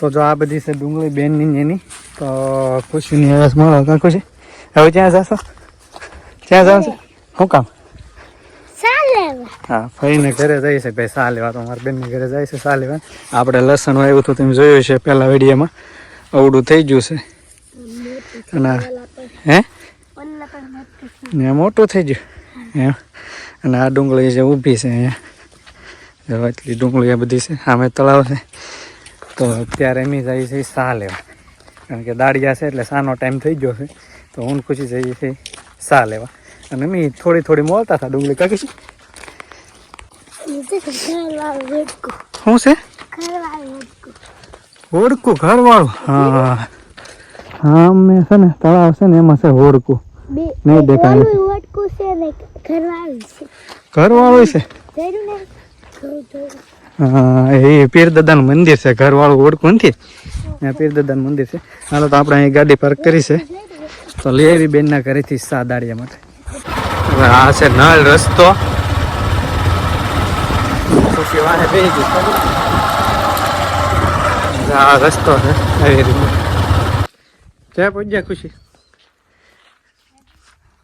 તો જો આ બધી છે ડુંગળી બેનની ને એની તો ખુશીની હરસ મળો કાં ખુશી? હવે ક્યાં જશો? ક્યાં જાવ શું કામ? હા ફઈને ઘરે જાય છે ભાઈ સા લેવા તો મારા બેનની ઘરે જાય છે સા લેવા. આપણે લસણ વાવ્યું હતું તમે જોયું છે પહેલાં વેડિયામાં. અવડું થઈ ગયું છે. અને હે? ને મોટું થઈ ગયું. એમ અને આ ડુંગળી જે ઊભી છે અહીંયા. એટલી ડુંગળી આ બધી છે. સામે તળાવ છે. તો અત્યારે એમ જઈએ છીએ સા લેવા. કારણ કે દાળિયા છે એટલે સાનો ટાઈમ થઈ ગયો છે. તો હું ખુશી જઈએ છીએ સા લેવા. અને મેં થોડી થોડી મોલતા હતા ડુંગળી. કાકી શું? છે? હોડકું ઘરવાળું. હા. હા મેં છે ને તળાવ છે ને એમાં છે હોડકું. નહીં દેખાય. ઘરવાળું છે. ઘરવાળું છે? એ પીર દાદાનું મંદિર છે, ઘરવાળું ઓળખું નથી. ત્યાં પીર દાદાનું મંદિર છે. હાલો, તો આપણે અહીં ગાડી પાર્ક કરી છે. તો લેવી બેનના ઘરેથી સાદાડિયા માટે. હવે આ છે નળ રસ્તો. આ રસ્તો છે, આવી રીતે. ક્યાં પહોંચ્યા ખુશી?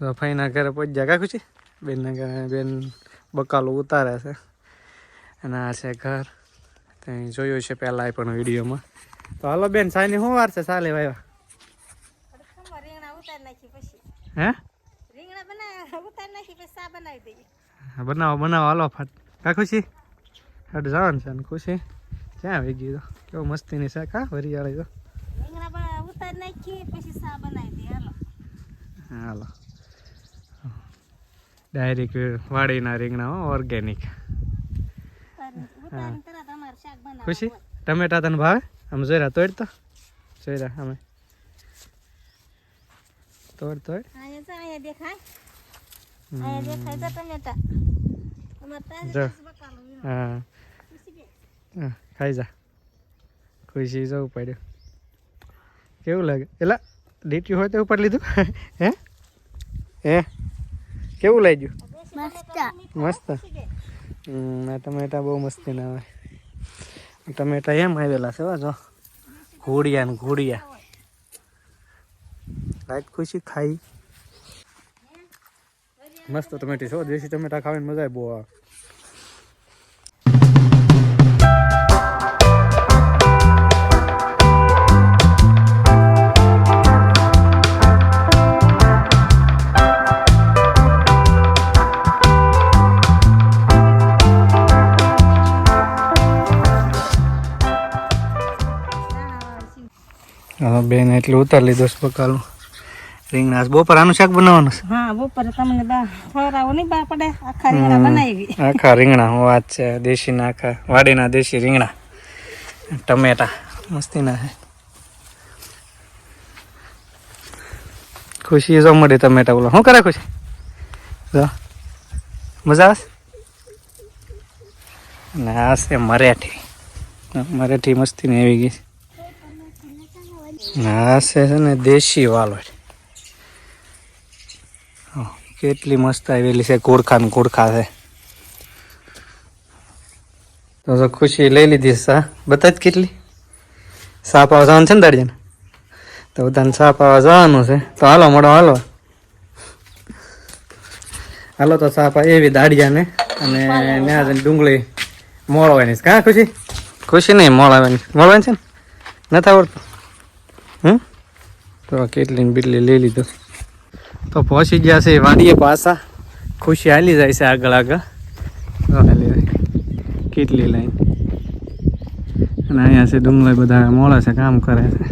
તો ફઈના ઘરે પહોંચ્યા કા ખુશી? બેનના બેન બકાલો ઉતારે છે. અને આ છે ઘર. ત્યાં જોયું છે પહેલાં પણ વિડીયોમાં. તો હાલો બેન, સાની શું વાર છે? ચાલે વાયવા. હે? બનાવ, બનાવી, હાલો ફટ. કા ખુશી? હટ જવાનું છે ખુશી. ક્યાં આવી ગયું કેવો મસ્તી મસ્તીની છે કા વરિયાળી તો? હાલો. ડાયરેક્ટ વાડીના રીંગણા ઓર્ગેનિક ઉતારી ઉતારીને તરત અમારે શાક બનાવવાનું ખુશી? ટમેટા તને ભાવે? આમ જોઈ રહ્યા તોડ તો. જોઈરા અમે તોડ તોડ. હા હા, ખાઈ જા. ખુશી જવું પડ્યું કેવું લાગે? એલા ડીટ્યું હોય તો ઉપર લીધું. હે? હે? કેવું લાગ્યું? મસ્ત. મસ્ત આ ટમેટા બહુ મસ્તી ના આવે ટમેટા એમ આવેલા છે જો. ઘોડિયા ને ઘોડિયા. લાઈટ ખુશી ખાઈ. મસ્ત ટમેટી છો દેશી ટમેટા ખાવાની મજા બહુ આવે. બેન એટલું ઉતારી લીધું છે પકાલું રીંગણા બપોર આનું શાક બનાવવાનું છે? હા બપોરે તમને બા ફરાવો નહીં બા પડે. આખા રીંગણા બનાવી. આખા રીંગણા હું વાત છે દેશીના આખા વાડીના દેશી રીંગણા. ટમેટા મસ્તીના છે. ખુશી જો મળી ટમેટા બોલો શું કરે ખુશી? જો. મજા આવશે ને આ છે મરાઠી. મરાઠી મસ્તી ને આવી ગઈ ને છે ને દેશી વાલોડ. હં, કેટલી મસ્ત આવેલી છે ગોળખા ને ગોળખા છે. તો તો ખુશી લઈ લીધી સા જ કેટલી? સા આવવા જવાનું છે ને દાડિયાને તો બધાને સા આવવા જવાનું છે. તો હાલો મોડો હાલો. હાલો તો સા પા એવી દાડિયાને અને ત્યાં જઈને ડુંગળી મોળવાની છે. કાં ખુશી? ખુશી નહીં મોળવાની. મોળવાની છે ને? નથી આવડતું? તો કેટલી ને બીટલી લઈ લીધું. તો પહોંચી ગયા છે વાડીએ પાછા. ખુશી હાલી જાય છે આગળ આગળ. કેટલી લાઈન. અને અહીંયા છે ડુંગળી બધા મોડા છે કામ કરે છે.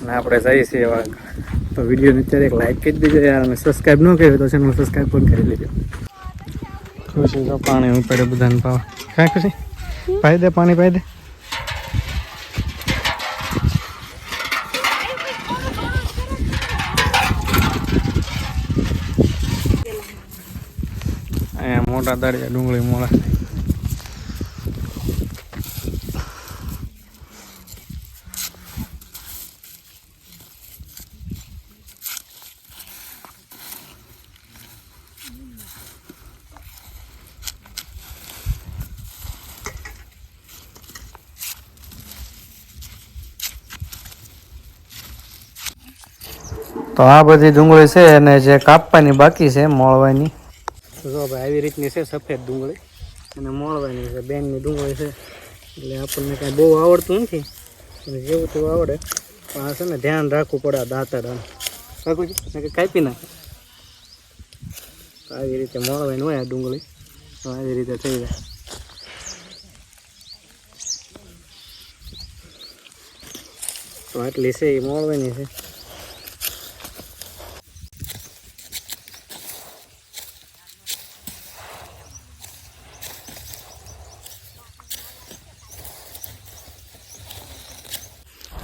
અને આપણે જઈએ છીએ તો વિડીયોને અત્યારે એક લાઈક કરી દેજો યાર, અને સબસ્ક્રાઈબ ન કર્યો તો ચેનલ સબસ્ક્રાઈબ પણ કરી લેજો. ખુશી તો પાણી ઉપડે બધાને પાવ. કાંઈ ખુશી? પાઈ દે, પાણી પાઈ દે. tadi aduh ngelimo lah Tuh apa sih dunggu sih, nih sih kapan nih baki sih, mau apa ini. જો ભાઈ, આવી રીતની છે સફેદ ડુંગળી. અને મોળવાની છે, બેનની ડુંગળી છે. એટલે આપણને કાંઈ બહુ આવડતું નથી અને જેવું તેવું આવડે. પણ આ છે ને, ધ્યાન રાખવું પડે આ રાખું છું છે કાપી નાખે? આવી રીતે મોળવાની હોય આ ડુંગળી. તો આવી રીતે થઈ જાય. તો આટલી છે, એ મોળવાની છે.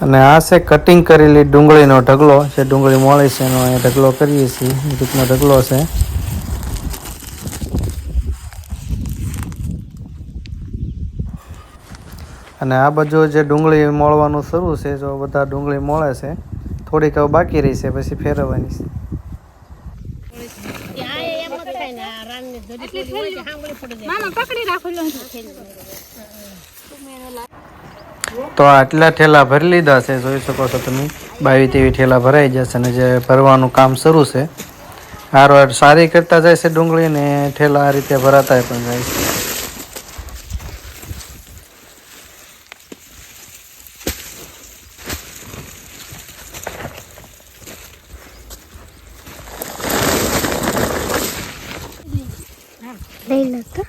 અને આ છે કટિંગ કરેલી ડુંગળીનો ઢગલો. જે ડુંગળી મળે છે એનો અહીંયા ઢગલો કરીએ છીએ. રીતનો ઢગલો છે. અને આ બાજુ જે ડુંગળી મોળવાનું શરૂ છે જો બધા ડુંગળી મોળે છે થોડીક હવે બાકી રહી છે પછી ફેરવવાની છે. મામા પકડી રાખો લો. તો આટલા ઠેલા ભરી લીધા છે, જોઈ શકો છો તમે. બાવી તેવી ઠેલા ભરાઈ જશે અને જે ભરવાનું કામ શરૂ છે. હાર વાર સારી કરતા જાય છે ડુંગળી ને ઠેલા આ રીતે ભરાતા પણ જાય છે. લઈ લો તો.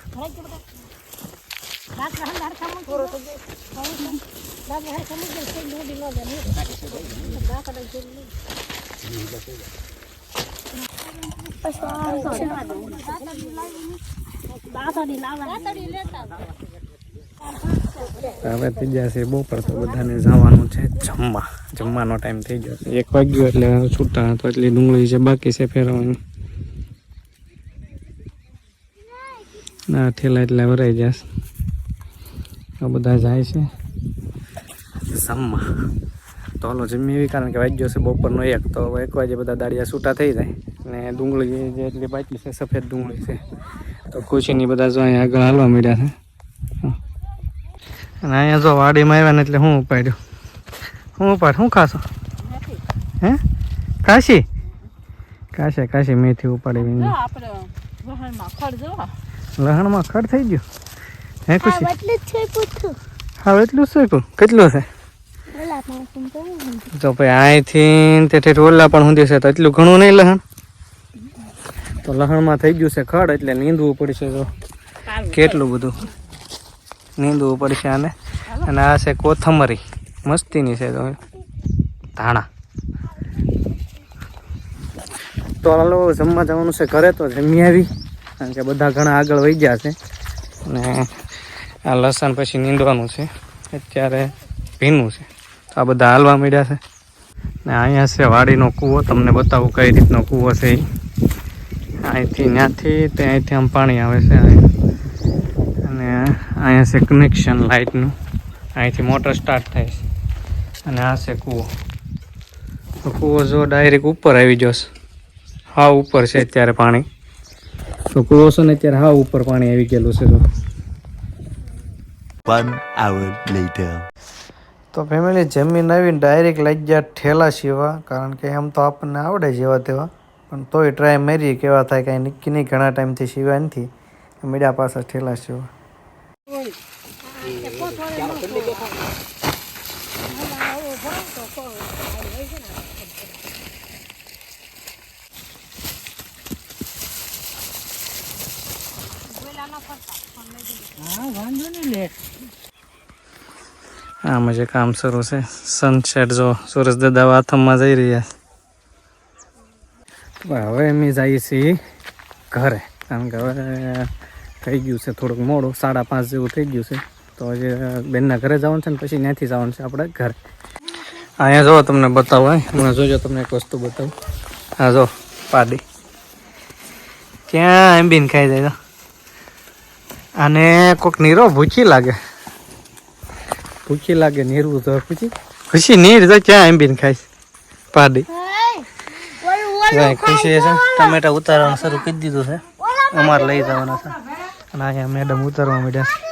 હવે થઈ જશે બપોર તો બધાને જવાનું છે જમવા. જમવાનો ટાઈમ થઈ ગયો એક વાગ્યો એટલે છૂટા તો એટલી ડુંગળી છે, બાકી છે ફેરવવાની ના ઠેલા એટલે ભરાઈ જશે આ બધા જાય છે. સમમાં તો હાલો જમી એવી કારણ કે વાગ્યો છે બપોરનો એક. તો એક વાગે બધા દાળિયા છૂટા થઈ જાય ને ડુંગળી જે એટલી બાકી છે સફેદ ડુંગળી છે. તો ખુશીની બધા જો અહીંયા આગળ હાલવા મળ્યા છે. અને અહીંયા જો વાડીમાં આવ્યા ને એટલે હું ઉપાડ્યું. હું ઉપાડ શું ખાશો? હે? કાશી? કાશે કાશી મેથી ઉપાડી વીણી. ખડ જો લહણમાં ખડ થઈ ગયું. હે ખુશી? બદલે જ પૂછું હા એટલું છે કેટલું છે? તો ભાઈ અહીંથી તે ઠેઠ ઓલા પણ સુધી છે તો એટલું ઘણું નહીં લહણ? તો લહણમાં થઈ ગયું છે ખડ એટલે નીંદવું પડશે તો કેટલું બધું? નીંદવું પડશે આને. અને આ છે કોથમરી. મસ્તીની છે તો ધાણા. તો હાલો જમવા જવાનું છે ઘરે તો જમી આવી. કારણ કે બધા ઘણા આગળ વહી ગયા છે. અને આ લસણ પછી નીંદવાનું છે. અત્યારે ભીનું છે. આ બધા હાલવા મળ્યા છે. ને અહીંયા છે વાડીનો કૂવો. તમને બતાવું કઈ રીતનો કૂવો છે એ અહીંથી ત્યાંથી તે અહીંથી આમ પાણી આવે છે અને અહીંયા છે કનેક્શન લાઇટનું અહીંથી મોટર સ્ટાર્ટ થાય છે. અને આ છે કૂવો. તો કૂવો જો ડાયરેક્ટ ઉપર આવી જશે હા ઉપર છે અત્યારે પાણી. તો કૂવો છે ને અત્યારે હા ઉપર પાણી આવી ગયેલું છે તો One hour later. તો ફેમિલી જમીન આવીને ડાયરેક્ટ લઈ ગયા ઠેલા સીવા કારણ કે એમ તો આપણને આવડે જેવા તેવા. પણ તોય ટ્રાય મારીએ કેવા થાય કાંઈ નિક્કી નહીં ઘણા ટાઈમથી સીવા નથી. મીડિયા પાસે ઠેલા સીવા આમાં જે કામ શરૂ છે. સનસેટ જો સુરજ દાદા વાથમમાં જઈ રહ્યા. હવે અમે જઈએ છીએ ઘરે. કારણ કે હવે થઈ ગયું છે થોડુંક મોડું, સાડા પાંચ જેવું થઈ ગયું છે. તો હજી બેનના ઘરે જવાનું છે ને પછી ત્યાંથી જવાનું છે આપણે ઘરે. અહીંયા જો તમને બતાવો હમણાં જોજો તમને એક વસ્તુ બતાવું. હા જો પાડી ક્યાં એમ બીન ખાઈ જાય આને કોક નીરો ભૂચી લાગે. ભૂચી લાગે નીરવું તો ખુશી ખુશી નીર તો ક્યાં એમ્બીન ખાઈશ પાડી ખુશી છે. ટમેટા ઉતારવાનું શરૂ કરી દીધું છે. અમારે લઈ જવાના છે. અને અહીંયા મેડમ ઉતારવા માંડ્યા છે.